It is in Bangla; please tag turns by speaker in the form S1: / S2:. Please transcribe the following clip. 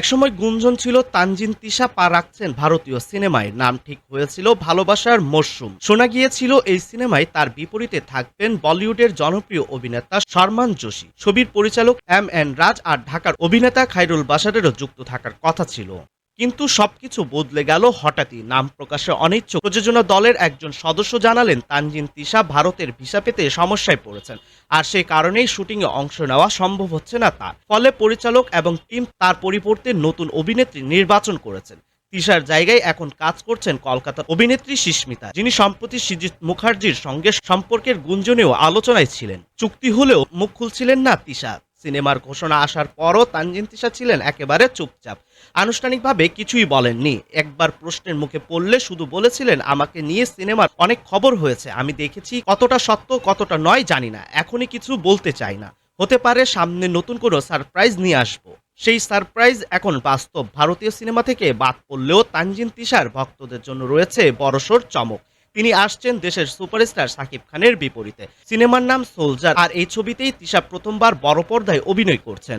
S1: একসময় গুঞ্জন ছিল, তানজিন তিশা পা রাখছেন ভারতীয় সিনেমায়। নাম ঠিক হয়েছিল ভালোবাসার মরশুম। শোনা গিয়েছিল এই সিনেমায় তার বিপরীতে থাকবেন বলিউডের জনপ্রিয় অভিনেতা সরমান যোশী। ছবির পরিচালক এম এন রাজ আর ঢাকার অভিনেতা খাইরুল বাসারেরও যুক্ত থাকার কথা ছিল। কিন্তু সবকিছু বদলে গেল হঠাৎই। নাম প্রকাশে অনিচ্ছুক। প্রযোজনা দলের একজন সদস্য জানালেন, তানজিন তিশা ভারতের ভিসা পেতে সমস্যায় পড়েছেন। আর সেই কারণেই শুটিংয়ে অংশ নেওয়া সম্ভব হচ্ছে না তার। ফলে পরিচালক এবং টিম তার পরিবর্তে নতুন অভিনেত্রী নির্বাচন করেছেন। তিশার জায়গায় এখন কাজ করছেন কলকাতার অভিনেত্রী সুস্মিতা, যিনি সম্প্রতি সিজিত মুখার্জির সঙ্গে সম্পর্কের গুঞ্জনেও আলোচনায় ছিলেন। চুক্তি হলেও মুখ খুলছিলেন না তিশা। সিনেমার ঘোষণা আসার পরও তানজিন তিশা ছিলেন একেবারে চুপচাপ। আনুষ্ঠানিকভাবে কিছুই বলেননি। একবার প্রশ্নের মুখে পড়লে শুধু বলেছিলেন, আমাকে নিয়ে সিনেমার অনেক খবর হয়েছে। আমি দেখেছি কতটা সত্য, কতটা নয়, জানি না। এখনই কিছু বলতে চাই না। হতে পারে সামনে নতুন কোনো সারপ্রাইজ নিয়ে আসব। সেই সারপ্রাইজ এখন বাস্তব। ভারতীয় সিনেমা থেকে বাদ পড়লেও তানজিন তিশার ভক্তদের জন্য রয়েছে বড়সড় চমক। তিনি আসছেন দেশের সুপারস্টার সাকিব খানের বিপরীতে। সিনেমার নাম সোলজার, আর এই ছবিতেই তিশা প্রথমবার বড় পর্দায় অভিনয় করছেন।